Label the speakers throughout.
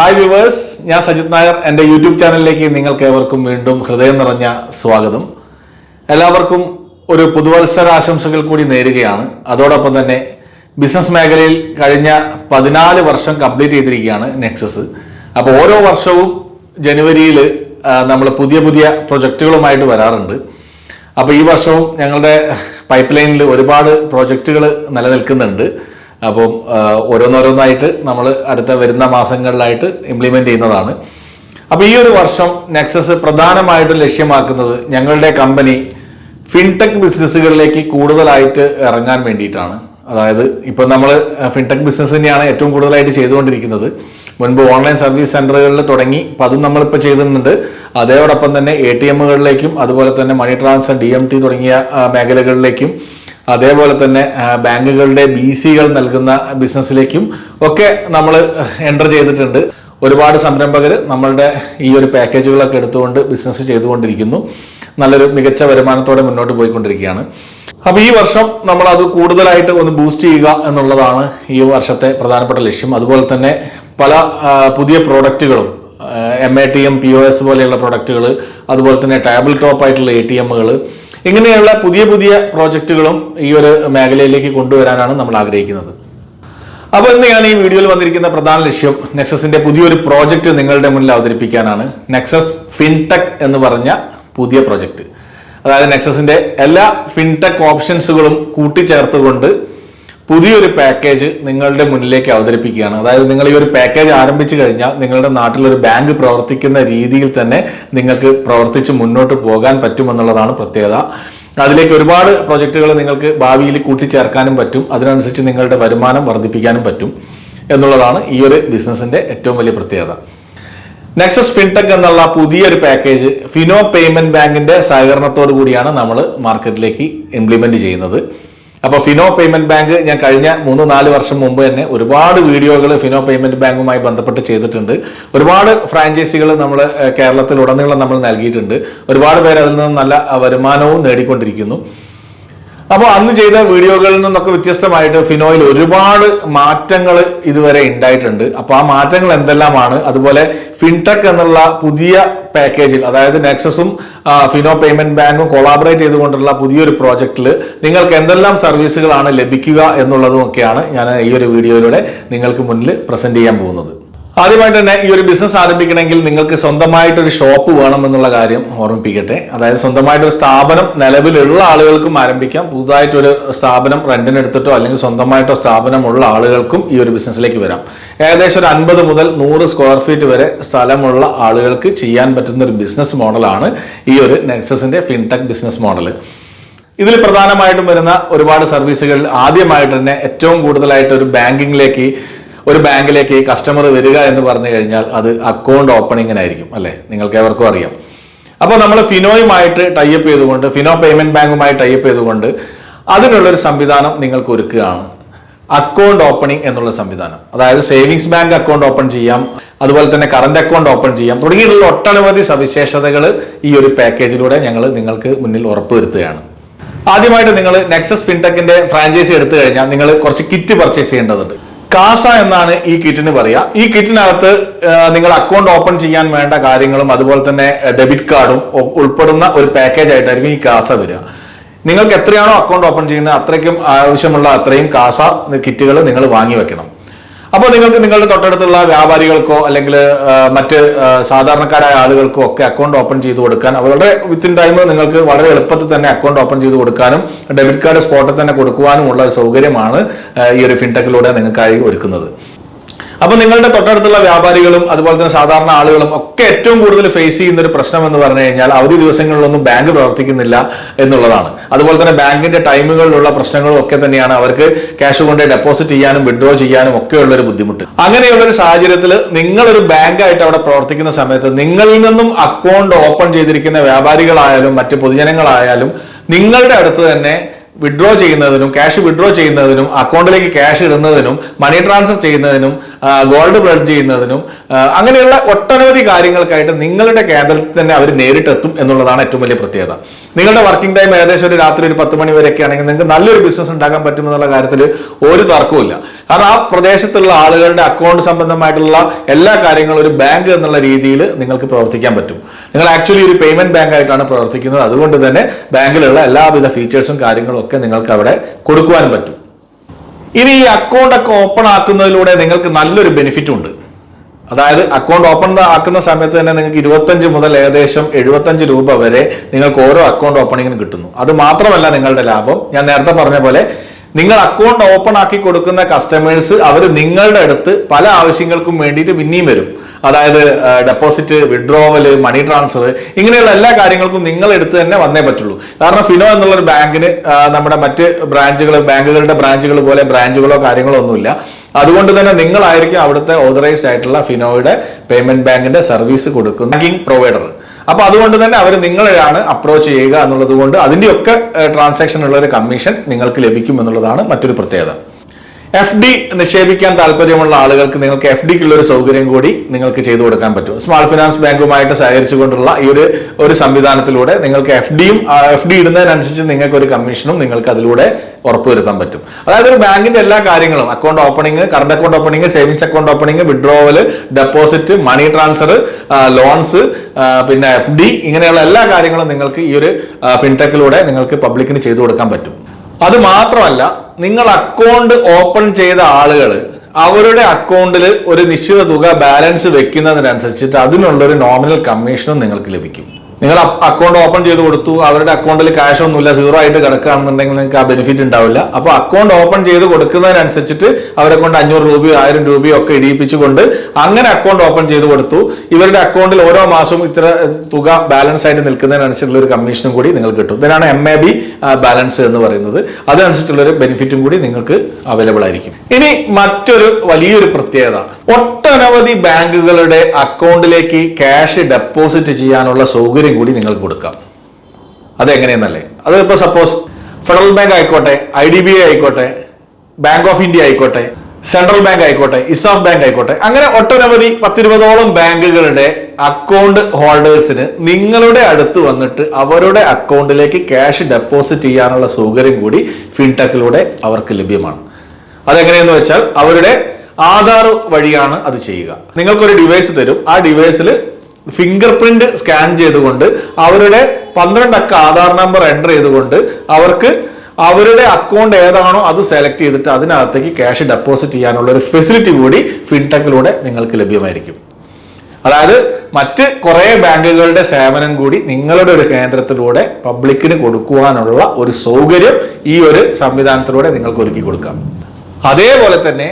Speaker 1: Hi viewers ഞാൻ സജിത് നായർ. എന്റെ YouTube ചാനലിലേക്ക് നിങ്ങൾക്ക് ഏവർക്കും വീണ്ടും ഹൃദയം നിറഞ്ഞ സ്വാഗതം. എല്ലാവർക്കും ഒരു പുതുവത്സര ആശംസകൾ കൂടി നേരുകയാണ്. അതോടൊപ്പം തന്നെ ബിസിനസ് മേഖലയിൽ കഴിഞ്ഞ പതിനാല് വർഷം കംപ്ലീറ്റ് ചെയ്തിരിക്കുകയാണ് നെക്സസ് അപ്പോൾ ഓരോ വർഷവും ജനുവരിയിൽ നമ്മൾ പുതിയ പുതിയ പ്രൊജക്റ്റുകളുമായിട്ട് വരാറുണ്ട്. അപ്പോൾ ഈ വർഷവും ഞങ്ങളുടെ പൈപ്പ് ലൈനിൽ ഒരുപാട് പ്രോജക്റ്റുകൾ നിലനിൽക്കുന്നുണ്ട്. അപ്പം ഓരോന്നോരോന്നായിട്ട് നമ്മൾ അടുത്ത വരുന്ന മാസങ്ങളിലായിട്ട് ഇംപ്ലിമെന്റ് ചെയ്യുന്നതാണ്. അപ്പോൾ ഈ ഒരു വർഷം നെക്സസ് പ്രധാനമായിട്ടും ലക്ഷ്യമാക്കുന്നത് ഞങ്ങളുടെ കമ്പനി ഫിൻടെക് ബിസിനസ്സുകളിലേക്ക് കൂടുതലായിട്ട് ഇറങ്ങാൻ വേണ്ടിയിട്ടാണ്. അതായത് ഇപ്പം നമ്മൾ ഫിൻടെക് ബിസിനസ് തന്നെയാണ് ഏറ്റവും കൂടുതലായിട്ട് ചെയ്തുകൊണ്ടിരിക്കുന്നത്. മുൻപ് ഓൺലൈൻ സർവീസ് സെന്ററുകളിൽ തുടങ്ങി അപ്പം അതും നമ്മളിപ്പോൾ ചെയ്തിട്ടുണ്ട്. അതോടൊപ്പം തന്നെ എ ടി എമ്മുകളിലേക്കും അതുപോലെ തന്നെ money transfer D M T തുടങ്ങിയ മേഖലകളിലേക്കും അതേപോലെ തന്നെ ബാങ്കുകളുടെ ബി സികൾ നൽകുന്ന ബിസിനസ്സിലേക്കും ഒക്കെ നമ്മൾ എന്റർ ചെയ്തിട്ടുണ്ട്. ഒരുപാട് സംരംഭകർ നമ്മളുടെ ഈ ഒരു പാക്കേജുകളൊക്കെ എടുത്തുകൊണ്ട് ബിസിനസ് ചെയ്തുകൊണ്ടിരിക്കുന്നു. നല്ലൊരു മികച്ച വരുമാനത്തോടെ മുന്നോട്ട് പോയിക്കൊണ്ടിരിക്കുകയാണ്. അപ്പോൾ ഈ വർഷം നമ്മൾ അത് കൂടുതലായിട്ട് ഒന്ന് ബൂസ്റ്റ് ചെയ്യുക എന്നുള്ളതാണ് ഈ വർഷത്തെ പ്രധാനപ്പെട്ട ലക്ഷ്യം. അതുപോലെ തന്നെ പല പുതിയ പ്രോഡക്റ്റുകളും M A T M P O S പോലെയുള്ള പ്രൊഡക്റ്റുകൾ അതുപോലെ തന്നെ ടേബിൾ ടോപ്പ് ആയിട്ടുള്ള എ ടി എമ്മുകൾ ഇങ്ങനെയുള്ള പുതിയ പുതിയ പ്രോജക്റ്റുകളും ഈ ഒരു മേഖലയിലേക്ക് കൊണ്ടുവരാനാണ് നമ്മൾ ആഗ്രഹിക്കുന്നത്. അപ്പോൾ ഇന്ന് ഞാൻ ഈ വീഡിയോയിൽ വന്നിരിക്കുന്ന പ്രധാന ലക്ഷ്യം നെക്സസിന്റെ പുതിയൊരു പ്രോജക്റ്റ് നിങ്ങളുടെ മുന്നിൽ അവതരിപ്പിക്കാനാണ്. നെക്സസ് ഫിൻടെക് എന്ന് പറഞ്ഞ പുതിയ പ്രോജക്റ്റ്. അതായത് നെക്സസിന്റെ എല്ലാ ഫിൻടെക് ഓപ്ഷൻസുകളും കൂട്ടിച്ചേർത്തുകൊണ്ട് പുതിയൊരു പാക്കേജ് നിങ്ങളുടെ മുന്നിലേക്ക് അവതരിപ്പിക്കുകയാണ്. അതായത് നിങ്ങൾ ഈ ഒരു പാക്കേജ് ആരംഭിച്ചു കഴിഞ്ഞാൽ നിങ്ങളുടെ നാട്ടിൽ ഒരു ബാങ്ക് പ്രവർത്തിക്കുന്ന രീതിയിൽ തന്നെ നിങ്ങൾക്ക് പ്രവർത്തിച്ച് മുന്നോട്ട് പോകാൻ പറ്റുമെന്നുള്ളതാണ് പ്രത്യേകത. അതിലേക്ക് ഒരുപാട് പ്രൊജക്റ്റുകൾ നിങ്ങൾക്ക് ഭാവിയിൽ കൂട്ടിച്ചേർക്കാനും പറ്റും. അതിനനുസരിച്ച് നിങ്ങളുടെ വരുമാനം വർദ്ധിപ്പിക്കാനും പറ്റും എന്നുള്ളതാണ് ഈ ഒരു ബിസിനസിന്റെ ഏറ്റവും വലിയ പ്രത്യേകത. നെക്സസ് ഫിൻടെക് എന്നുള്ള പുതിയൊരു പാക്കേജ് ഫിനോ പേയ്മെന്റ് ബാങ്കിന്റെ സഹകരണത്തോടു കൂടിയാണ് നമ്മൾ മാർക്കറ്റിലേക്ക് ഇംപ്ലിമെന്റ് ചെയ്യുന്നത്. അപ്പോൾ ഫിനോ പേയ്മെന്റ് ബാങ്ക് ഞാൻ കഴിഞ്ഞ മൂന്ന് നാല് വർഷം മുമ്പ് തന്നെ ഒരുപാട് വീഡിയോകൾ ഫിനോ പേയ്മെന്റ് ബാങ്കുമായി ബന്ധപ്പെട്ട് ചെയ്തിട്ടുണ്ട്. ഒരുപാട് ഫ്രാഞ്ചൈസികൾ നമ്മൾ കേരളത്തിൽ കേരളത്തിലുടനീളം നമ്മൾ നൽകിയിട്ടുണ്ട്. ഒരുപാട് പേര് അതിൽ നിന്ന് നല്ല വരുമാനവും നേടിക്കൊണ്ടിരിക്കുന്നു. അപ്പോൾ അന്ന് ചെയ്ത വീഡിയോകളിൽ നിന്നൊക്കെ വ്യത്യസ്തമായിട്ട് ഫിനോയിൽ ഒരുപാട് മാറ്റങ്ങൾ ഇതുവരെ ഉണ്ടായിട്ടുണ്ട്. അപ്പോൾ ആ മാറ്റങ്ങൾ എന്തെല്ലാമാണ്? അതുപോലെ ഫിൻടെക് എന്നുള്ള പുതിയ പാക്കേജിൽ അതായത് നെക്സസും ഫിനോ പേയ്മെന്റ് ബാങ്കും കൊളാബറേറ്റ് ചെയ്തുകൊണ്ടുള്ള പുതിയൊരു പ്രോജക്റ്റിൽ നിങ്ങൾക്ക് എന്തെല്ലാം സർവീസുകളാണ് ലഭിക്കുക എന്നുള്ളതും ഒക്കെയാണ് ഞാൻ ഈ ഒരു വീഡിയോയിലൂടെ നിങ്ങൾക്ക് മുന്നിൽ പ്രസന്റ് ചെയ്യാൻ പോകുന്നത്. ആദ്യമായിട്ട് തന്നെ ഈ ഒരു ബിസിനസ് ആരംഭിക്കണമെങ്കിൽ നിങ്ങൾക്ക് സ്വന്തമായിട്ട് ഒരു ഷോപ്പ് വേണം എന്നുള്ള കാര്യം ഓർമ്മിപ്പിക്കട്ടെ. അതായത് സ്വന്തമായിട്ട് ഒരു സ്ഥാപനം നിലവിലുള്ള ആളുകൾക്കും ആരംഭിക്കാം. പുതുതായിട്ടൊരു സ്ഥാപനം റെന്റിന് എടുത്തിട്ടോ അല്ലെങ്കിൽ സ്വന്തമായിട്ടോ സ്ഥാപനമുള്ള ആളുകൾക്കും ഈ ഒരു ബിസിനസ്സിലേക്ക് വരാം. ഏകദേശം ഒരു അൻപത് മുതൽ നൂറ് സ്ക്വയർ ഫീറ്റ് വരെ സ്ഥലമുള്ള ആളുകൾക്ക് ചെയ്യാൻ പറ്റുന്ന ഒരു ബിസിനസ് മോഡലാണ് ഈ ഒരു നെക്സസിന്റെ ഫിൻടെക് ബിസിനസ് മോഡൽ ഇതിൽ പ്രധാനമായിട്ടും വരുന്ന ഒരുപാട് സർവീസുകൾ ആദ്യമായിട്ട് തന്നെ ഏറ്റവും കൂടുതലായിട്ട് ഒരു ബാങ്കിങ്ങിലേക്ക് ഒരു ബാങ്കിലേക്ക് കസ്റ്റമർ വരിക എന്ന് പറഞ്ഞു കഴിഞ്ഞാൽ അത് അക്കൗണ്ട് ഓപ്പണിങ്ങിനായിരിക്കും അല്ലേ? നിങ്ങൾക്ക് എവർക്കും അറിയാം. അപ്പോൾ നമ്മൾ ഫിനോയുമായിട്ട് ടൈപ്പ് ചെയ്തുകൊണ്ട് ഫിനോ പേയ്മെന്റ് ബാങ്കുമായി ടൈപ്പ് ചെയ്തുകൊണ്ട് അതിനുള്ളൊരു സംവിധാനം നിങ്ങൾക്ക് ഒരുക്കുകയാണ്. അക്കൗണ്ട് ഓപ്പണിംഗ് എന്നുള്ള സംവിധാനം. അതായത് സേവിങ്സ് ബാങ്ക് അക്കൗണ്ട് ഓപ്പൺ ചെയ്യാം അതുപോലെ തന്നെ കറണ്ട് അക്കൗണ്ട് ഓപ്പൺ ചെയ്യാം. തുടങ്ങിയിട്ടുള്ള ഒട്ടനവധി സവിശേഷതകൾ ഈ ഒരു പാക്കേജിലൂടെ ഞങ്ങൾ നിങ്ങൾക്ക് മുന്നിൽ ഉറപ്പുവരുത്തുകയാണ്. ആദ്യമായിട്ട് നിങ്ങൾ നെക്സസ് ഫിൻടെക്കിന്റെ ഫ്രാഞ്ചൈസി എടുത്തു കഴിഞ്ഞാൽ നിങ്ങൾ കുറച്ച് കിറ്റ് പർച്ചേസ് ചെയ്യേണ്ടതുണ്ട്. കാസ എന്നാണ് ഈ കിറ്റിന് പറയുക ഈ കിറ്റിനകത്ത് നിങ്ങൾ അക്കൗണ്ട് ഓപ്പൺ ചെയ്യാൻ വേണ്ട കാര്യങ്ങളും അതുപോലെ തന്നെ ഡെബിറ്റ് കാർഡും ഉൾപ്പെടുന്ന ഒരു പാക്കേജ് ആയിട്ടായിരിക്കും ഈ കാസ വരിക. നിങ്ങൾക്ക് എത്രയാണോ അക്കൗണ്ട് ഓപ്പൺ ചെയ്യുന്നത് അത്രയ്ക്കും ആവശ്യമുള്ള അത്രയും കാസ കിറ്റുകൾ നിങ്ങൾ വാങ്ങി വെക്കണം. അപ്പോൾ നിങ്ങൾക്ക് നിങ്ങളുടെ തൊട്ടടുത്തുള്ള വ്യാപാരികൾക്കോ അല്ലെങ്കിൽ മറ്റ് സാധാരണക്കാരായ ആളുകൾക്കോ ഒക്കെ അക്കൗണ്ട് ഓപ്പൺ ചെയ്ത് കൊടുക്കാൻ അവരുടെ വിത്തിൻ ടൈം നിങ്ങൾക്ക് വളരെ എളുപ്പത്തിൽ തന്നെ അക്കൗണ്ട് ഓപ്പൺ ചെയ്ത് കൊടുക്കാനും ഡെബിറ്റ് കാർഡ് സ്പോട്ടിൽ തന്നെ കൊടുക്കുവാനുമുള്ള ഒരു സൗകര്യമാണ് ഈ ഒരു ഫിൻടെക്കിലൂടെ നിങ്ങൾക്കായി ഒരുക്കുന്നത്. അപ്പൊ നിങ്ങളുടെ തൊട്ടടുത്തുള്ള വ്യാപാരികളും അതുപോലെ തന്നെ സാധാരണ ആളുകളും ഒക്കെ ഏറ്റവും കൂടുതൽ ഫേസ് ചെയ്യുന്ന ഒരു പ്രശ്നം എന്ന് പറഞ്ഞു കഴിഞ്ഞാൽ അവധി ദിവസങ്ങളിലൊന്നും ബാങ്ക് പ്രവർത്തിക്കുന്നില്ല എന്നുള്ളതാണ്. അതുപോലെ തന്നെ ബാങ്കിന്റെ ടൈമുകളിലുള്ള പ്രശ്നങ്ങളും ഒക്കെ തന്നെയാണ് അവർക്ക് ക്യാഷ് കൊണ്ട് ഡെപ്പോസിറ്റ് ചെയ്യാനും വിഡ്രോ ചെയ്യാനും ഒക്കെ ഉള്ള ഒരു ബുദ്ധിമുട്ട്. അങ്ങനെയുള്ള ഒരു സാഹചര്യത്തിൽ നിങ്ങളൊരു ബാങ്കായിട്ട് അവിടെ പ്രവർത്തിക്കുന്ന സമയത്ത് നിങ്ങളിൽ നിന്നും അക്കൗണ്ട് ഓപ്പൺ ചെയ്തിരിക്കുന്ന വ്യാപാരികളായാലും മറ്റ് പൊതുജനങ്ങളായാലും നിങ്ങളുടെ അടുത്ത് തന്നെ വിഡ്രോ ചെയ്യുന്നതിനും ക്യാഷ് വിഡ്രോ ചെയ്യുന്നതിനും അക്കൗണ്ടിലേക്ക് ക്യാഷ് ഇടുന്നതിനും മണി ട്രാൻസ്ഫർ ചെയ്യുന്നതിനും ഗോൾഡ് ബ്ലഡ് ചെയ്യുന്നതിനും അങ്ങനെയുള്ള ഒട്ടനവധി കാര്യങ്ങൾക്കായിട്ട് നിങ്ങളുടെ കേന്ദ്രത്തിൽ തന്നെ അവർ നേരിട്ടെത്തും എന്നുള്ളതാണ് ഏറ്റവും വലിയ പ്രത്യേകത. നിങ്ങളുടെ വർക്കിംഗ് ടൈം ഏകദേശം ഒരു രാത്രി ഒരു പത്ത് മണി വരെയൊക്കെ ആണെങ്കിൽ നിങ്ങൾക്ക് നല്ലൊരു ബിസിനസ് ഉണ്ടാക്കാൻ പറ്റുമെന്നുള്ള കാര്യത്തിൽ ഒരു തർക്കവുമില്ല. കാരണം ആ പ്രദേശത്തുള്ള ആളുകളുടെ അക്കൗണ്ട് സംബന്ധമായിട്ടുള്ള എല്ലാ കാര്യങ്ങളും ഒരു ബാങ്ക് എന്നുള്ള രീതിയിൽ നിങ്ങൾക്ക് പ്രവർത്തിക്കാൻ പറ്റും. നിങ്ങൾ ആക്ച്വലി ഒരു പേയ്മെന്റ് ബാങ്ക് ആയിട്ടാണ് പ്രവർത്തിക്കുന്നത്. അതുകൊണ്ട് തന്നെ ബാങ്കിലുള്ള എല്ലാവിധ ഫീച്ചേഴ്സും കാര്യങ്ങളും ഒക്കെ നിങ്ങൾക്ക് അവിടെ കൊടുക്കുവാനും പറ്റും. ഇനി ഈ അക്കൗണ്ട് ഒക്കെ ഓപ്പൺ ആക്കുന്നതിലൂടെ നിങ്ങൾക്ക് നല്ലൊരു ബെനിഫിറ്റ് ഉണ്ട്. അതായത് അക്കൗണ്ട് ഓപ്പൺ ആക്കുന്ന സമയത്ത് തന്നെ നിങ്ങൾക്ക് ഇരുപത്തഞ്ച് മുതൽ ഏകദേശം എഴുപത്തഞ്ച് രൂപ വരെ നിങ്ങൾക്ക് ഓരോ അക്കൗണ്ട് ഓപ്പണിങ്ങിനും കിട്ടുന്നു. അത് മാത്രമല്ല നിങ്ങളുടെ ലാഭം. ഞാൻ നേരത്തെ പറഞ്ഞ പോലെ നിങ്ങൾ അക്കൗണ്ട് ഓപ്പൺ ആക്കി കൊടുക്കുന്ന കസ്റ്റമേഴ്സ് അവർ നിങ്ങളുടെ അടുത്ത് പല ആവശ്യങ്ങൾക്കും വേണ്ടിയിട്ട് പിന്നെയും വരും. അതായത് ഡെപ്പോസിറ്റ് വിഡ്രോവൽ മണി ട്രാൻസ്ഫർ ഇങ്ങനെയുള്ള എല്ലാ കാര്യങ്ങൾക്കും നിങ്ങൾ എടുത്ത് തന്നെ വന്നേ പറ്റുള്ളൂ. കാരണം ഫിനോ എന്നുള്ളൊരു ബാങ്കിന് നമ്മുടെ മറ്റ് ബ്രാഞ്ചുകൾ ബാങ്കുകളുടെ ബ്രാഞ്ചുകൾ പോലെ ബ്രാഞ്ചുകളോ കാര്യങ്ങളോ ഒന്നുമില്ല. അതുകൊണ്ട് തന്നെ നിങ്ങളായിരിക്കും അവിടുത്തെ ഓതറൈസ്ഡ് ആയിട്ടുള്ള ഫിനോയുടെ പേയ്മെന്റ് ബാങ്കിന്റെ സർവീസ് കൊടുക്കുന്ന ബാങ്കിങ് പ്രൊവൈഡർ അപ്പൊ അതുകൊണ്ട് തന്നെ അവർ നിങ്ങളെയാണ് അപ്രോച്ച് ചെയ്യുക എന്നുള്ളത് കൊണ്ട് അതിന്റെയൊക്കെ ട്രാൻസാക്ഷൻ ഉള്ള ഒരു കമ്മീഷൻ നിങ്ങൾക്ക് ലഭിക്കും എന്നുള്ളതാണ് മറ്റൊരു പ്രത്യേകത. എഫ് ഡി നിക്ഷേപിക്കാൻ താല്പര്യമുള്ള ആളുകൾക്ക് നിങ്ങൾക്ക് എഫ് ഡിക്കുള്ള ഒരു സൗകര്യം കൂടി നിങ്ങൾക്ക് ചെയ്തു കൊടുക്കാൻ പറ്റും. സ്മാൾ ഫിനാൻസ് ബാങ്കുമായിട്ട് സഹകരിച്ചുകൊണ്ടുള്ള ഈ ഒരു ഒരു സംവിധാനത്തിലൂടെ നിങ്ങൾക്ക് എഫ് ഡിയും എഫ് ഡി ഇടുന്നതിനനുസരിച്ച് നിങ്ങൾക്ക് ഒരു കമ്മീഷനും നിങ്ങൾക്ക് അതിലൂടെ ഉറപ്പുവരുത്താൻ പറ്റും. അതായത് ഒരു ബാങ്കിന്റെ എല്ലാ കാര്യങ്ങളും account opening current account opening savings account opening withdrawal deposit money transfer loans പിന്നെ എഫ് ഡി ഇങ്ങനെയുള്ള എല്ലാ കാര്യങ്ങളും നിങ്ങൾക്ക് ഈ ഒരു ഫിൻടെക്കിലൂടെ നിങ്ങൾക്ക് പബ്ലിക്കിന് ചെയ്തു കൊടുക്കാൻ പറ്റും. അത് മാത്രമല്ല നിങ്ങൾ അക്കൗണ്ട് ഓപ്പൺ ചെയ്ത ആളുകൾ അവരുടെ അക്കൗണ്ടിൽ ഒരു നിശ്ചിത തുക ബാലൻസ് വെക്കുന്നതിനനുസരിച്ചിട്ട് അതിനുള്ള ഒരു നോമിനൽ കമ്മീഷനും നിങ്ങൾക്ക് ലഭിക്കും. നിങ്ങൾ അക്കൗണ്ട് ഓപ്പൺ ചെയ്ത് കൊടുത്തു അവരുടെ അക്കൗണ്ടിൽ ക്യാഷ് ഒന്നുമില്ല സീറോ ആയിട്ട് കിടക്കുകയാണെന്നുണ്ടെങ്കിൽ നിങ്ങൾക്ക് ആ ബെനിഫിറ്റ് ഉണ്ടാവില്ല. അപ്പോൾ അക്കൗണ്ട് ഓപ്പൺ ചെയ്ത് കൊടുക്കുന്നതിനനുസരിച്ചിട്ട് അവരെ കൊണ്ട് അഞ്ഞൂറ് രൂപയോ ആയിരം രൂപയോ ഒക്കെ ഇടിയിപ്പിച്ചുകൊണ്ട് അങ്ങനെ അക്കൗണ്ട് ഓപ്പൺ ചെയ്ത് കൊടുത്തു. ഇവരുടെ അക്കൗണ്ടിൽ ഓരോ മാസവും ഇത്ര തുക ബാലൻസ് ആയിട്ട് നിൽക്കുന്നതിനനുസരിച്ചുള്ള ഒരു കമ്മീഷനും കൂടി നിങ്ങൾക്ക് കിട്ടും. ഇതിനാണ് എം എ ബി ബാലൻസ് എന്ന് പറയുന്നത്. അതനുസരിച്ചുള്ള ഒരു ബെനിഫിറ്റും കൂടി നിങ്ങൾക്ക് അവൈലബിൾ ആയിരിക്കും. ഇനി മറ്റൊരു വലിയൊരു പ്രത്യേകത. ഒട്ടനവധി ബാങ്കുകളുടെ അക്കൗണ്ടിലേക്ക് ക്യാഷ് ഡെപ്പോസിറ്റ് ചെയ്യാനുള്ള സൗകര്യം കൂടി നിങ്ങൾക്ക് കൊടുക്കാം. അതെങ്ങനെയെന്നല്ലേ? അത് ഇപ്പോൾ സപ്പോസ് ഫെഡറൽ ബാങ്ക് ആയിക്കോട്ടെ ഐ ഡി ബി ഐ ആയിക്കോട്ടെ ബാങ്ക് ഓഫ് ഇന്ത്യ ആയിക്കോട്ടെ സെൻട്രൽ ബാങ്ക് ആയിക്കോട്ടെ ഇസാഫ് ബാങ്ക് ആയിക്കോട്ടെ അങ്ങനെ ഒട്ടനവധി പത്തിരുപതോളം ബാങ്കുകളുടെ അക്കൗണ്ട് ഹോൾഡേഴ്സിന് നിങ്ങളുടെ അടുത്ത് വന്നിട്ട് അവരുടെ അക്കൗണ്ടിലേക്ക് ക്യാഷ് ഡെപ്പോസിറ്റ് ചെയ്യാനുള്ള സൗകര്യം കൂടി ഫിൻടെക്കിലൂടെ അവർക്ക് ലഭ്യമാണ്. അതെങ്ങനെയെന്ന് വെച്ചാൽ അവരുടെ ആധാർ വഴിയാണ് അത് ചെയ്യുക. നിങ്ങൾക്കൊരു ഡിവൈസ് തരും. ആ ഡിവൈസിൽ ഫിംഗർ പ്രിന്റ് സ്കാൻ ചെയ്തുകൊണ്ട് അവരുടെ പന്ത്രണ്ട് അക്ക ആധാർ നമ്പർ എന്റർ ചെയ്തുകൊണ്ട് അവർക്ക് അവരുടെ അക്കൗണ്ട് ഏതാണോ അത് സെലക്ട് ചെയ്തിട്ട് അതിനകത്തേക്ക് ക്യാഷ് ഡെപ്പോസിറ്റ് ചെയ്യാനുള്ള ഒരു ഫെസിലിറ്റി കൂടി ഫിൻടെക്കിലൂടെ നിങ്ങൾക്ക് ലഭ്യമായിരിക്കും. അതായത് മറ്റ് കുറേ ബാങ്കുകളുടെ സേവനം കൂടി നിങ്ങളുടെ ഒരു കേന്ദ്രത്തിലൂടെ പബ്ലിക്കിന് കൊടുക്കുവാനുള്ള ഒരു സൗകര്യം ഈ ഒരു സംവിധാനത്തിലൂടെ നിങ്ങൾക്ക് ഒരുക്കി കൊടുക്കാം. അതേപോലെ തന്നെ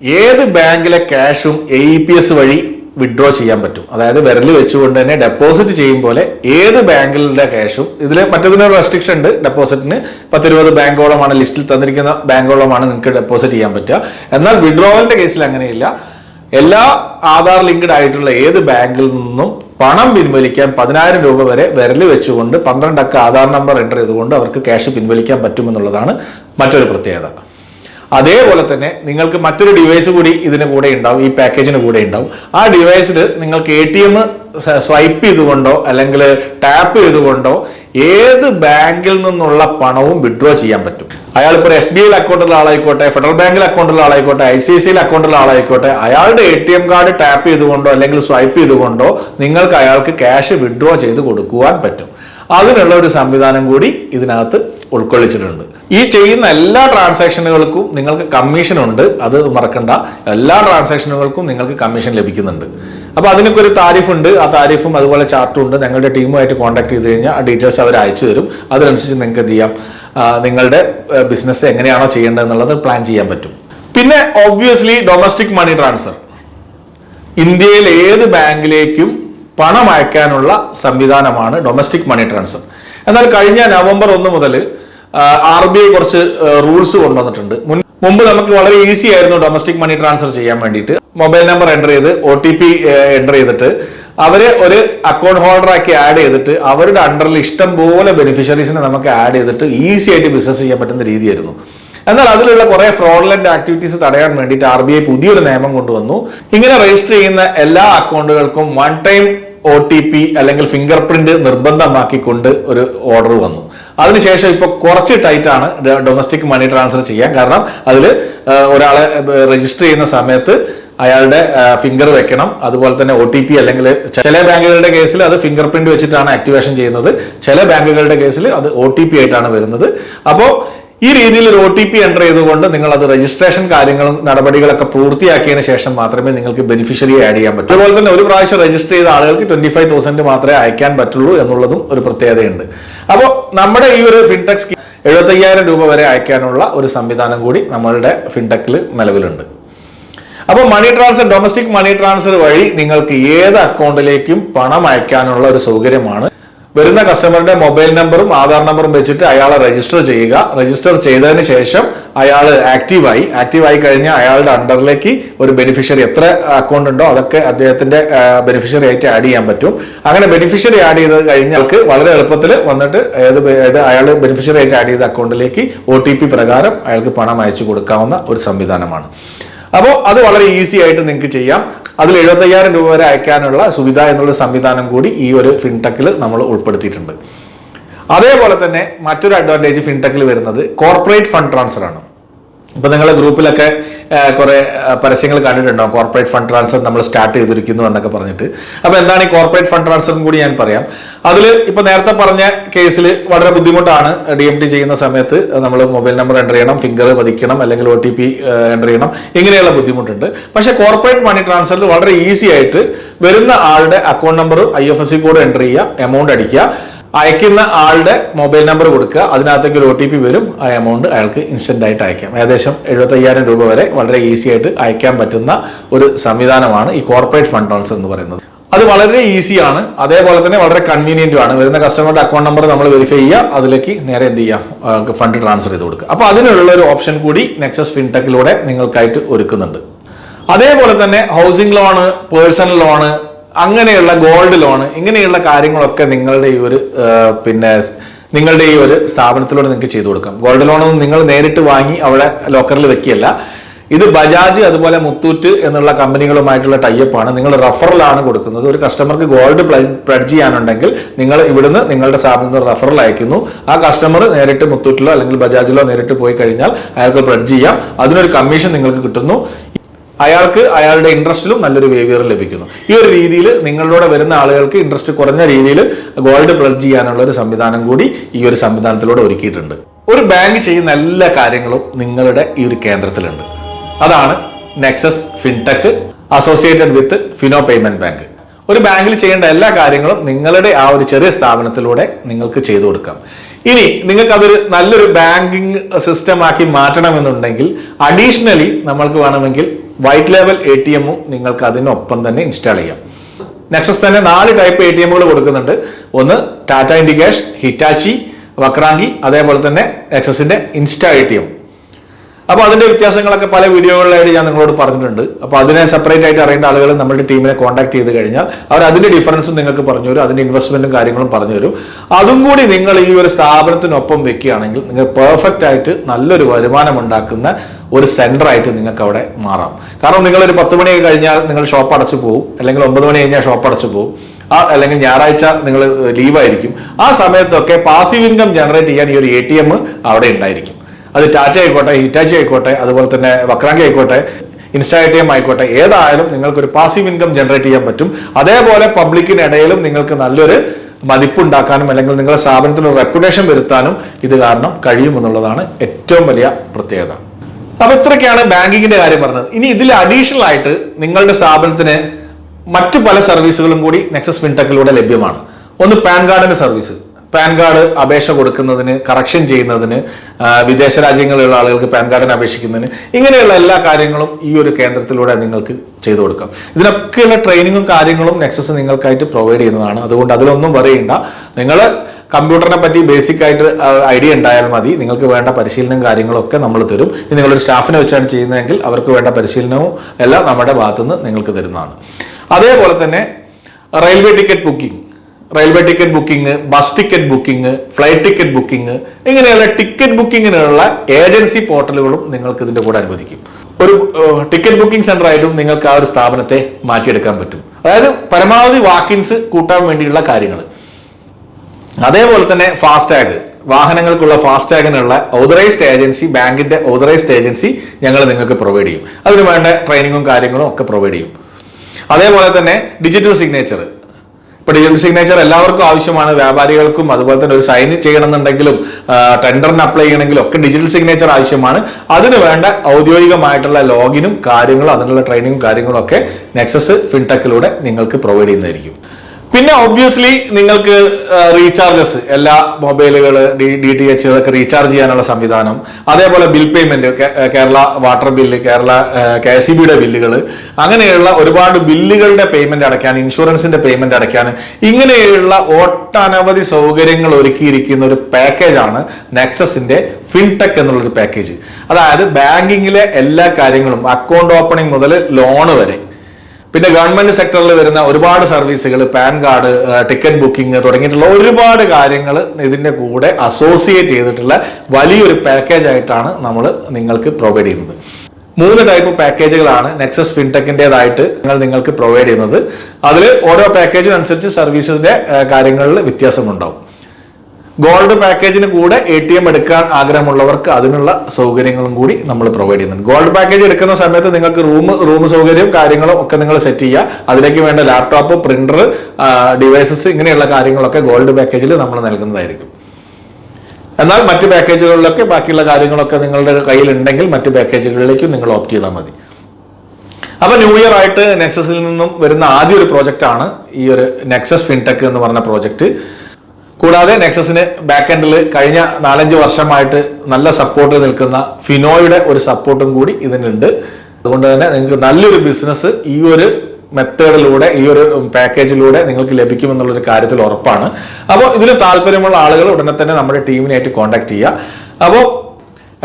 Speaker 1: ഏത് ബാങ്കിലെ ക്യാഷും എ ഇ പി എസ് വഴി വിഡ്രോ ചെയ്യാൻ പറ്റും. അതായത് വിരൽ വെച്ചുകൊണ്ട് തന്നെ ഡെപ്പോസിറ്റ് ചെയ്യും പോലെ ഏത് ബാങ്കിലെ ക്യാഷും ഇതിൽ മറ്റതിനൊരു റെസ്ട്രിക്ഷൻ ഉണ്ട്. ഡെപ്പോസിറ്റിന് പത്തിരുപത് ബാങ്കോളമാണ് ലിസ്റ്റിൽ തന്നിരിക്കുന്ന ബാങ്കോളമാണ് നിങ്ങൾക്ക് ഡെപ്പോസിറ്റ് ചെയ്യാൻ പറ്റുക. എന്നാൽ വിഡ്രോവലിന്റെ കേസിൽ അങ്ങനെയില്ല. എല്ലാ ആധാർ ലിങ്ക്ഡ് ആയിട്ടുള്ള ഏത് ബാങ്കിൽ നിന്നും പണം പിൻവലിക്കാൻ പതിനായിരം രൂപ വരെ വിരൽ വെച്ചുകൊണ്ട് പന്ത്രണ്ടക്ക ആധാർ നമ്പർ എന്റർ ചെയ്തുകൊണ്ട് അവർക്ക് ക്യാഷ് പിൻവലിക്കാൻ പറ്റുമെന്നുള്ളതാണ് മറ്റൊരു പ്രത്യേകത. അതേപോലെ തന്നെ നിങ്ങൾക്ക് മറ്റൊരു ഡിവൈസ് കൂടി ഇതിന് കൂടെ ഉണ്ടാവും ഈ പാക്കേജിന് കൂടെ ഉണ്ടാവും. ആ ഡിവൈസിൽ നിങ്ങൾക്ക് എ ടി എം സ്വൈപ്പ് ചെയ്തുകൊണ്ടോ അല്ലെങ്കിൽ ടാപ്പ് ചെയ്തുകൊണ്ടോ ഏത് ബാങ്കിൽ നിന്നുള്ള പണവും വിഡ്രോ ചെയ്യാൻ പറ്റും. അയാൾ ഇപ്പോൾ എസ് ബി ഐയിൽ അക്കൗണ്ടുള്ള ആളായിക്കോട്ടെ ഫെഡറൽ ബാങ്കിൽ അക്കൗണ്ടുള്ള ആളായിക്കോട്ടെ ഐ സി ഐ സിയിൽ അക്കൗണ്ടുള്ള ആളായിക്കോട്ടെ അയാളുടെ A T M card tap ചെയ്തുകൊണ്ടോ അല്ലെങ്കിൽ സ്വൈപ്പ് ചെയ്തുകൊണ്ടോ നിങ്ങൾക്ക് അയാൾക്ക് ക്യാഷ് വിഡ്രോ ചെയ്ത് കൊടുക്കുവാൻ പറ്റും. അതിനുള്ള ഒരു സംവിധാനം കൂടി ഇതിനകത്ത് ഉൾക്കൊള്ളിച്ചിട്ടുണ്ട്. ഈ ചെയ്യുന്ന എല്ലാ ട്രാൻസാക്ഷനുകൾക്കും നിങ്ങൾക്ക് കമ്മീഷൻ ഉണ്ട്. അത് മറക്കണ്ട. എല്ലാ ട്രാൻസാക്ഷനുകൾക്കും നിങ്ങൾക്ക് കമ്മീഷൻ ലഭിക്കുന്നുണ്ട്. അപ്പോൾ അതിനൊക്കെ ഒരു താരിഫ് ഉണ്ട് ആ താരിഫും അതുപോലെ ചാർട്ടും ഉണ്ട്. ഞങ്ങളുടെ ടീമുമായിട്ട് കോൺടാക്ട് ചെയ്ത് കഴിഞ്ഞാൽ ആ ഡീറ്റെയിൽസ് അവർ അയച്ചു തരും. അതിനനുസരിച്ച് നിങ്ങൾക്ക് എന്ത് ചെയ്യാം? നിങ്ങളുടെ ബിസിനസ് എങ്ങനെയാണോ ചെയ്യേണ്ടത് എന്നുള്ളത് പ്ലാൻ ചെയ്യാൻ പറ്റും. പിന്നെ ഒബ്വിയസ്ലി ഡൊമസ്റ്റിക് മണി ട്രാൻസ്ഫർ ഇന്ത്യയിൽ ഏത് ബാങ്കിലേക്കും പണം അയക്കാനുള്ള സംവിധാനമാണ് ഡൊമസ്റ്റിക് മണി ട്രാൻസ്ഫർ എന്നാൽ കഴിഞ്ഞ നവംബർ ഒന്ന് മുതൽ ആർ ബി ഐ കുറച്ച് റൂൾസ് കൊണ്ടുവന്നിട്ടുണ്ട്. മുമ്പ് നമുക്ക് വളരെ ഈസി ആയിരുന്നു ഡൊമസ്റ്റിക് മണി ട്രാൻസ്ഫർ ചെയ്യാൻ വേണ്ടിയിട്ട്. മൊബൈൽ നമ്പർ എന്റർ ചെയ്ത് ഒ ടി പി എന്റർ ചെയ്തിട്ട് അവരെ ഒരു അക്കൗണ്ട് ഹോൾഡറാക്കി ആഡ് ചെയ്തിട്ട് അവരുടെ അണ്ടറിൽ ഇഷ്ടം പോലെ ബെനിഫിഷ്യറീസിനെ നമുക്ക് ആഡ് ചെയ്തിട്ട് ഈസി ആയിട്ട് ബിസിനസ് ചെയ്യാൻ പറ്റുന്ന രീതിയായിരുന്നു. എന്നാൽ അതിലുള്ള കുറെ ഫ്രോഡ്ലൻഡ് ആക്ടിവിറ്റീസ് തടയാൻ വേണ്ടിയിട്ട് ആർ ബി ഐ പുതിയൊരു നിയമം കൊണ്ടുവന്നു. ഇങ്ങനെ രജിസ്റ്റർ ചെയ്യുന്ന എല്ലാ അക്കൗണ്ടുകൾക്കും one time O T P അല്ലെങ്കിൽ ഫിംഗർ പ്രിന്റ് നിർബന്ധമാക്കിക്കൊണ്ട് ഒരു ഓർഡർ വന്നു. അതിനുശേഷം ഇപ്പോൾ കുറച്ച് ടൈറ്റ് ആണ് ഡൊമസ്റ്റിക് മണി ട്രാൻസ്ഫർ ചെയ്യാൻ. കാരണം അതിൽ ഒരാളെ രജിസ്റ്റർ ചെയ്യുന്ന സമയത്ത് അയാളുടെ ഫിംഗർ വെക്കണം. അതുപോലെ തന്നെ ഒ ടി പി അല്ലെങ്കിൽ ചില ബാങ്കുകളുടെ കേസിൽ അത് ഫിംഗർ പ്രിന്റ് വെച്ചിട്ടാണ് ആക്ടിവേഷൻ ചെയ്യുന്നത്. ചില ബാങ്കുകളുടെ കേസിൽ അത് ഒ ടി പി ആയിട്ടാണ് വരുന്നത്. അപ്പോൾ ഈ രീതിയിൽ ഒരു ഒ ടി പി എന്റർ ചെയ്തുകൊണ്ട് നിങ്ങൾ അത് രജിസ്ട്രേഷൻ കാര്യങ്ങളും നടപടികളൊക്കെ പൂർത്തിയാക്കിയതിന് ശേഷം മാത്രമേ നിങ്ങൾക്ക് ബെനിഫിഷ്യറി ആഡ് ചെയ്യാൻ പറ്റൂ. അതുപോലെ തന്നെ ഒരു പ്രാവശ്യം രജിസ്റ്റർ ചെയ്ത ആളുകൾക്ക് ട്വന്റി ഫൈവ് തൗസൻഡ് മാത്രമേ അയക്കാൻ പറ്റുള്ളൂ എന്നുള്ളതും ഒരു പ്രത്യേകതയുണ്ട്. അപ്പോൾ നമ്മുടെ ഈ ഒരു ഫിൻടെക് സ്കീം എഴുപത്തയ്യായിരം രൂപ വരെ അയക്കാനുള്ള ഒരു സംവിധാനം കൂടി നമ്മളുടെ ഫിൻടെക്കിൽ നിലവിലുണ്ട്. അപ്പോൾ money transfer domestic money transfer വഴി നിങ്ങൾക്ക് ഏത് അക്കൗണ്ടിലേക്കും പണം അയക്കാനുള്ള ഒരു സൗകര്യമാണ് വരുന്ന കസ്റ്റമറുടെ മൊബൈൽ നമ്പറും ആധാർ നമ്പറും വെച്ചിട്ട് അയാളെ രജിസ്റ്റർ ചെയ്യുക. രജിസ്റ്റർ ചെയ്തതിന് ശേഷം അയാൾ ആക്റ്റീവായി ആക്റ്റീവായി കഴിഞ്ഞാൽ അയാളുടെ അണ്ടറിലേക്ക് ഒരു ബെനിഫിഷ്യറി എത്ര അക്കൗണ്ട് ഉണ്ടോ അതൊക്കെ അദ്ദേഹത്തിന്റെ ബെനിഫിഷ്യറി ആയിട്ട് ആഡ് ചെയ്യാൻ പറ്റും. അങ്ങനെ ബെനിഫിഷ്യറി ആഡ് ചെയ്ത് കഴിഞ്ഞാൽക്ക് വളരെ എളുപ്പത്തിൽ വന്നിട്ട് ഏത് ഏത് അയാൾ ബെനിഫിഷ്യറി ആയിട്ട് ആഡ് ചെയ്ത അക്കൗണ്ടിലേക്ക് ഒ പ്രകാരം അയാൾക്ക് പണം അയച്ചു കൊടുക്കാവുന്ന ഒരു സംവിധാനമാണ്. അപ്പോൾ അത് വളരെ ഈസി ആയിട്ട് നിങ്ങൾക്ക് ചെയ്യാം. അതിൽ എഴുപത്തയ്യായിരം രൂപ വരെ അയക്കാനുള്ള സുവിധ എന്നുള്ള സംവിധാനം കൂടി ഈ ഒരു ഫിൻടെക്കിൽ നമ്മൾ ഉൾപ്പെടുത്തിയിട്ടുണ്ട്. അതേപോലെ തന്നെ മറ്റൊരു അഡ്വാന്റേജ് ഫിൻടെക്കിൽ വരുന്നത് കോർപ്പറേറ്റ് ഫണ്ട് ട്രാൻസ്ഫർ ആണ്. ഇപ്പൊ നിങ്ങൾ ഗ്രൂപ്പിലൊക്കെ കുറെ പരസ്യങ്ങൾ കണ്ടിട്ടുണ്ടാവും കോർപ്പറേറ്റ് ഫണ്ട് ട്രാൻസ്ഫർ നമ്മൾ സ്റ്റാർട്ട് ചെയ്തിരിക്കുന്നു എന്നൊക്കെ പറഞ്ഞിട്ട്. അപ്പൊ എന്താണ് ഈ കോർപ്പറേറ്റ് ഫണ്ട് ട്രാൻസ്ഫറും കൂടി ഞാൻ പറയാം. അതിൽ ഇപ്പൊ നേരത്തെ പറഞ്ഞ കേസിൽ വളരെ ബുദ്ധിമുട്ടാണ് ഡി എം ടി ചെയ്യുന്ന സമയത്ത് നമ്മൾ മൊബൈൽ നമ്പർ എന്റർ ചെയ്യണം ഫിംഗർ പതിക്കണം അല്ലെങ്കിൽ ഒ ടി പി എന്റർ ചെയ്യണം. ഇങ്ങനെയുള്ള ബുദ്ധിമുട്ടുണ്ട്. പക്ഷെ കോർപ്പറേറ്റ് മണി ട്രാൻസ്ഫറിൽ വളരെ ഈസി ആയിട്ട് വരുന്ന ആളുടെ account number I F S C code enter ചെയ്യുക എമൗണ്ട് അടിക്കുക അയക്കുന്ന ആളുടെ മൊബൈൽ നമ്പർ കൊടുക്കുക. അതിനകത്തേക്ക് ഒരു ഒ ടി പി വരും. ആ എമൗണ്ട് അയാൾക്ക് ഇൻസ്റ്റന്റ് ആയിട്ട് അയക്കാം. ഏകദേശം എഴുപത്തയ്യായിരം രൂപ വരെ വളരെ ഈസി ആയിട്ട് അയക്കാൻ പറ്റുന്ന ഒരു സംവിധാനമാണ് ഈ കോർപ്പറേറ്റ് ഫണ്ട് ട്രാൻസ്ഫർ എന്ന് പറയുന്നത്. അത് വളരെ ഈസിയാണ് അതേപോലെ തന്നെ വളരെ കൺവീനിയന്റും ആണ്. വരുന്ന കസ്റ്റമറുടെ അക്കൗണ്ട് നമ്പർ നമ്മൾ വെരിഫൈ ചെയ്യുക. അതിലേക്ക് നേരെ എന്ത് ചെയ്യാം? ഫണ്ട് ട്രാൻസ്ഫർ ചെയ്ത് കൊടുക്കുക. അപ്പോൾ അതിനുള്ള ഒരു ഓപ്ഷൻ കൂടി നെക്സസ് ഫിൻടെക്കിലൂടെ നിങ്ങൾക്കായിട്ട് ഒരുക്കുന്നുണ്ട്. അതേപോലെ തന്നെ ഹൗസിംഗ് ലോണ് പേഴ്സണൽ ലോണ് അങ്ങനെയുള്ള ഗോൾഡ് ലോൺ ഇങ്ങനെയുള്ള കാര്യങ്ങളൊക്കെ നിങ്ങളുടെ ഈ ഒരു പിന്നെ നിങ്ങളുടെ ഈ ഒരു സ്ഥാപനത്തിലൂടെ നിങ്ങൾക്ക് ചെയ്തു കൊടുക്കാം. ഗോൾഡ് ലോണൊന്നും നിങ്ങൾ നേരിട്ട് വാങ്ങി അവിടെ ലോക്കറിൽ വെക്കുകയല്ല. ഇത് ബജാജ് അതുപോലെ മുത്തൂറ്റ് എന്നുള്ള കമ്പനികളുമായിട്ടുള്ള ടൈപ്പാണ് നിങ്ങൾ റഫറലാണ് കൊടുക്കുന്നത്. ഒരു കസ്റ്റമർക്ക് ഗോൾഡ് പ്ലഡ്ജ് ചെയ്യാനുണ്ടെങ്കിൽ നിങ്ങൾ ഇവിടുന്ന് നിങ്ങളുടെ സ്ഥാപനത്തിൽ റഫറൽ അയക്കുന്നു. ആ കസ്റ്റമർ നേരിട്ട് മുത്തൂറ്റിലോ അല്ലെങ്കിൽ ബജാജിലോ നേരിട്ട് പോയി കഴിഞ്ഞാൽ അയാൾക്ക് പ്ലഡ്ജ് ചെയ്യാം. അതിനൊരു കമ്മീഷൻ നിങ്ങൾക്ക് കിട്ടുന്നു. അയാൾക്ക് അയാളുടെ ഇൻട്രസ്റ്റിലും നല്ലൊരു വേവിയർ ലഭിക്കുന്നു. ഈ ഒരു രീതിയിൽ നിങ്ങളിലൂടെ വരുന്ന ആളുകൾക്ക് ഇൻട്രസ്റ്റ് കുറഞ്ഞ രീതിയിൽ ഗോൾഡ് പ്ലഡ്ജ് ചെയ്യാനുള്ള ഒരു സംവിധാനം കൂടി ഈ ഒരു സംവിധാനത്തിലൂടെ ഒരുക്കിയിട്ടുണ്ട്. ഒരു ബാങ്ക് ചെയ്യുന്ന എല്ലാ കാര്യങ്ങളും നിങ്ങളുടെ ഈ ഒരു കേന്ദ്രത്തിലുണ്ട്. അതാണ് Nexus fintech associated with Fino payment bank ഒരു ബാങ്കിൽ ചെയ്യേണ്ട എല്ലാ കാര്യങ്ങളും നിങ്ങളുടെ ആ ഒരു ചെറിയ സ്ഥാപനത്തിലൂടെ നിങ്ങൾക്ക് ചെയ്തു കൊടുക്കാം. ഇനി നിങ്ങൾക്ക് അതൊരു നല്ലൊരു ബാങ്കിങ് സിസ്റ്റമാക്കി മാറ്റണമെന്നുണ്ടെങ്കിൽ അഡീഷണലി നമ്മൾക്ക് വേണമെങ്കിൽ വൈറ്റ് ലെവൽ എ ടി എമ്മും നിങ്ങൾക്ക് അതിനൊപ്പം തന്നെ ഇൻസ്റ്റാൾ ചെയ്യാം. നെക്സസ് തന്നെ നാല് ടൈപ്പ് എ ടി എമ്മുകൾ കൊടുക്കുന്നുണ്ട്. ഒന്ന് ടാറ്റ ഇൻഡിക്കേഷ് ഹിറ്റാച്ചി വക്രാങ്കി അതേപോലെ തന്നെ നെക്സസിന്റെ ഇൻസ്റ്റാ എ ടി എം അപ്പോൾ അതിന്റെ വ്യത്യാസങ്ങളൊക്കെ പല വീഡിയോകളിലായിട്ട് ഞാൻ നിങ്ങളോട് പറഞ്ഞിട്ടുണ്ട്. അപ്പോൾ അതിനെ സെപ്പറേറ്റ് ആയിട്ട് അറിയേണ്ട ആളുകൾ നമ്മുടെ ടീമിനെ കോൺടാക്ട് ചെയ്ത് കഴിഞ്ഞാൽ അവർ അതിന്റെ ഡിഫറൻസും നിങ്ങൾക്ക് പറഞ്ഞു തരും അതിന്റെ ഇൻവെസ്റ്റ്മെന്റും കാര്യങ്ങളും പറഞ്ഞു തരും. അതും കൂടി നിങ്ങൾ ഈ ഒരു സ്ഥാപനത്തിനൊപ്പം വെക്കുകയാണെങ്കിൽ നിങ്ങൾ പെർഫെക്റ്റ് ആയിട്ട് നല്ലൊരു വരുമാനം ഉണ്ടാക്കുന്ന ഒരു സെന്റർ ആയിട്ട് നിങ്ങൾക്ക് അവിടെ മാറാം. കാരണം നിങ്ങൾ ഒരു പത്ത് മണി കഴിഞ്ഞാൽ നിങ്ങൾ ഷോപ്പ് അടച്ചു പോകും അല്ലെങ്കിൽ ഒമ്പത് മണി കഴിഞ്ഞാൽ ഷോപ്പ് അടച്ചു പോകും ആ അല്ലെങ്കിൽ ഞായറാഴ്ച നിങ്ങൾ ലീവായിരിക്കും ആ സമയത്തൊക്കെ പാസീവ് ഇൻകം ജനറേറ്റ് ചെയ്യാൻ ഈ ഒരു എം അവിടെ ഉണ്ടായിരിക്കും. അത് ടാറ്റ ആയിക്കോട്ടെ ഹിറ്റാച്ചി ആയിക്കോട്ടെ അതുപോലെ തന്നെ വക്രാങ്കി ആയിക്കോട്ടെ ഇൻസ്റ്റാ ടി എം ആയിക്കോട്ടെ ഏതായാലും നിങ്ങൾക്കൊരു പാസീവ് ഇൻകം ജനറേറ്റ് ചെയ്യാൻ പറ്റും. അതേപോലെ പബ്ലിക്കിനിടയിലും നിങ്ങൾക്ക് നല്ലൊരു മതിപ്പുണ്ടാക്കാനും അല്ലെങ്കിൽ നിങ്ങളുടെ സ്ഥാപനത്തിന് റെപ്യൂട്ടേഷൻ വരുത്താനും ഇത് കാരണം കഴിയുമെന്നുള്ളതാണ് ഏറ്റവും വലിയ പ്രത്യേകത. അപ്പൊ ഇത്രയൊക്കെയാണ് ബാങ്കിങ്ങിന്റെ കാര്യം പറഞ്ഞത്. ഇനി ഇതിൽ അഡീഷണൽ ആയിട്ട് നിങ്ങളുടെ സ്ഥാപനത്തിന് മറ്റു പല സർവീസുകളും കൂടി നെക്സസ് ഫിൻടെക്കിലൂടെ ലഭ്യമാണ്. ഒന്ന് പാൻ കാർഡിന്റെ സർവീസ് പാൻ കാർഡ് അപേക്ഷ കൊടുക്കുന്നതിന് കറക്ഷൻ ചെയ്യുന്നതിന് വിദേശ രാജ്യങ്ങളിലുള്ള ആളുകൾക്ക് പാൻ കാർഡിന് അപേക്ഷിക്കുന്നതിന് ഇങ്ങനെയുള്ള എല്ലാ കാര്യങ്ങളും ഈ ഒരു കേന്ദ്രത്തിലൂടെ നിങ്ങൾക്ക് ചെയ്തു കൊടുക്കാം. ഇതിനൊക്കെയുള്ള ട്രെയിനിങ്ങും കാര്യങ്ങളും നെക്സസ് നിങ്ങൾക്കായിട്ട് പ്രൊവൈഡ് ചെയ്യുന്നതാണ്. അതുകൊണ്ട് അതിലൊന്നും പറയണ്ട നിങ്ങൾ കമ്പ്യൂട്ടറിനെ പറ്റി ബേസിക് ആയിട്ട് ഐഡിയ ഉണ്ടായാൽ മതി. നിങ്ങൾക്ക് വേണ്ട പരിശീലനം കാര്യങ്ങളൊക്കെ നമ്മൾ തരും. ഇത് നിങ്ങളൊരു സ്റ്റാഫിനെ വെച്ചാണ് ചെയ്യുന്നതെങ്കിൽ അവർക്ക് വേണ്ട പരിശീലനവും എല്ലാം നമ്മുടെ ഭാഗത്തുനിന്ന് നിങ്ങൾക്ക് തരുന്നതാണ്. അതേപോലെ തന്നെ railway ticket booking. Railway ticket booking bus ticket booking flight ticket booking ഇങ്ങനെയുള്ള ടിക്കറ്റ് ബുക്കിങ്ങിനുള്ള ഏജൻസി പോർട്ടലുകളും നിങ്ങൾക്ക് ഇതിന്റെ കൂടെ അനുവദിക്കും. ഒരു ടിക്കറ്റ് ബുക്കിംഗ് സെന്റർ ആയിട്ടും നിങ്ങൾക്ക് ആ ഒരു സ്ഥാപനത്തെ മാറ്റിയെടുക്കാൻ പറ്റും. അതായത് പരമാവധി വാക്കിൻസ് കൂട്ടാൻ വേണ്ടിയുള്ള കാര്യങ്ങൾ. അതേപോലെ തന്നെ ഫാസ്ടാഗ്. വാഹനങ്ങൾക്കുള്ള ഫാസ്ടാഗിനുള്ള ഓതറൈസ്ഡ് ഏജൻസി ബാങ്കിന്റെ ഓതറൈസ്ഡ് ഏജൻസി ഞങ്ങൾ നിങ്ങൾക്ക് പ്രൊവൈഡ് ചെയ്യും. അതിന് വേണ്ട ട്രെയിനിങ്ങും കാര്യങ്ങളും ഒക്കെ പ്രൊവൈഡ് ചെയ്യും. അതേപോലെ തന്നെ ഡിജിറ്റൽ സിഗ്നേച്ചർ ഇപ്പൊ ഡിജിറ്റൽ സിഗ്നേച്ചർ എല്ലാവർക്കും ആവശ്യമാണ്. വ്യാപാരികൾക്കും അതുപോലെ തന്നെ ഒരു സൈൻ ചെയ്യണമെന്നുണ്ടെങ്കിലും ടെൻഡറിന് അപ്ലൈ ചെയ്യണമെങ്കിലും ഒക്കെ ഡിജിറ്റൽ സിഗ്നേച്ചർ ആവശ്യമാണ്. അതിന് വേണ്ട ഔദ്യോഗികമായിട്ടുള്ള ലോഗിനും കാര്യങ്ങളും അതിനുള്ള ട്രെയിനിങ്ങും കാര്യങ്ങളും ഒക്കെ നെക്സസ് ഫിൻടെക്കിലൂടെ നിങ്ങൾക്ക് പ്രൊവൈഡ് ചെയ്യുന്നതായിരിക്കും. പിന്നെ ഒബ്വിയസ്ലി നിങ്ങൾക്ക് റീചാർജസ് എല്ലാ മൊബൈലുകൾ ഡി ഡി ടി എച്ച് ഇതൊക്കെ റീചാർജ് ചെയ്യാനുള്ള സംവിധാനം. അതേപോലെ bill payment Kerala water bill Kerala K S ബിയുടെ ബില്ലുകൾ അങ്ങനെയുള്ള ഒരുപാട് ബില്ലുകളുടെ പേയ്മെന്റ് അടയ്ക്കാൻ ഇൻഷുറൻസിന്റെ പേയ്മെന്റ് അടയ്ക്കാൻ ഇങ്ങനെയുള്ള ഒട്ടനവധി സൗകര്യങ്ങൾ ഒരുക്കിയിരിക്കുന്ന ഒരു പാക്കേജാണ് നെക്സസിന്റെ ഫിൻടെക് എന്നുള്ളൊരു പാക്കേജ് അതായത് ബാങ്കിങ്ങിലെ എല്ലാ കാര്യങ്ങളും അക്കൗണ്ട് ഓപ്പണിംഗ് മുതൽ ലോണ് വരെ. പിന്നെ ഗവൺമെന്റ് സെക്ടറിൽ വരുന്ന ഒരുപാട് സർവീസുകൾ പാൻ കാർഡ് ടിക്കറ്റ് ബുക്കിംഗ് തുടങ്ങിയിട്ടുള്ള ഒരുപാട് കാര്യങ്ങൾ ഇതിന്റെ കൂടെ അസോസിയേറ്റ് ചെയ്തിട്ടുള്ള വലിയൊരു പാക്കേജ് ആയിട്ടാണ് നമ്മൾ നിങ്ങൾക്ക് പ്രൊവൈഡ് ചെയ്യുന്നത്. മൂന്ന് ടൈപ്പ് പാക്കേജുകളാണ് നെക്സസ് ഫിൻടെക്കിന്റെതായിട്ട് ഞങ്ങൾ നിങ്ങൾക്ക് പ്രൊവൈഡ് ചെയ്യുന്നത്. അതിൽ ഓരോ പാക്കേജിനനുസരിച്ച് സർവീസിന്റെ കാര്യങ്ങളിൽ വ്യത്യാസമുണ്ടാവും. ഗോൾഡ് പാക്കേജിന് കൂടെ എ ടി എം എടുക്കാൻ ആഗ്രഹമുള്ളവർക്ക് അതിനുള്ള സൗകര്യങ്ങളും കൂടി നമ്മൾ പ്രൊവൈഡ് ചെയ്യുന്നുണ്ട്. ഗോൾഡ് പാക്കേജ് എടുക്കുന്ന സമയത്ത് നിങ്ങൾക്ക് റൂം റൂം സൗകര്യവും കാര്യങ്ങളും ഒക്കെ നിങ്ങൾ സെറ്റ് ചെയ്യുക. അതിലേക്ക് വേണ്ട ലാപ്ടോപ്പ് പ്രിന്റർ ഡിവൈസസ് ഇങ്ങനെയുള്ള കാര്യങ്ങളൊക്കെ ഗോൾഡ് പാക്കേജിൽ നമ്മൾ നൽകുന്നതായിരിക്കും. എന്നാൽ മറ്റ് പാക്കേജുകളിലൊക്കെ ബാക്കിയുള്ള കാര്യങ്ങളൊക്കെ നിങ്ങളുടെ കയ്യിലുണ്ടെങ്കിൽ മറ്റ് പാക്കേജുകളിലേക്കും നിങ്ങൾ ഓപ്റ്റ് ചെയ്താൽ മതി. അപ്പൊ ന്യൂ ഇയർ ആയിട്ട് നെക്സസിൽ നിന്നും വരുന്ന ആദ്യ ഒരു പ്രോജക്റ്റ് ആണ് ഈ ഒരു നെക്സസ് ഫിൻടെക് എന്ന് പറഞ്ഞ പ്രോജക്റ്റ് കൂടാതെ നെക്സസിന് ബാക്ക് എൻഡിൽ കഴിഞ്ഞ നാലഞ്ച് വർഷമായിട്ട് നല്ല സപ്പോർട്ട് നിൽക്കുന്ന ഫിനോയുടെ ഒരു സപ്പോർട്ടും കൂടി ഇതിനുണ്ട്. അതുകൊണ്ട് തന്നെ നിങ്ങൾക്ക് നല്ലൊരു ബിസിനസ് ഈ ഒരു മെത്തേഡിലൂടെ ഈ ഒരു പാക്കേജിലൂടെ നിങ്ങൾക്ക് ലഭിക്കുമെന്നുള്ളൊരു കാര്യത്തിൽ ഉറപ്പാണ്. അപ്പോൾ ഇതിൽ താല്പര്യമുള്ള ആളുകൾ ഉടനെ തന്നെ നമ്മുടെ ടീമിനായിട്ട് കോൺടാക്ട് ചെയ്യുക. അപ്പോൾ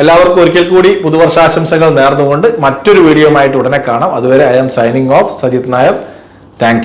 Speaker 1: എല്ലാവർക്കും ഒരിക്കൽ കൂടി പുതുവർഷാശംസകൾ നേർന്നുകൊണ്ട് മറ്റൊരു വീഡിയോയുമായിട്ട് ഉടനെ കാണാം. അതുവരെ I am signing off Sajith Nair thank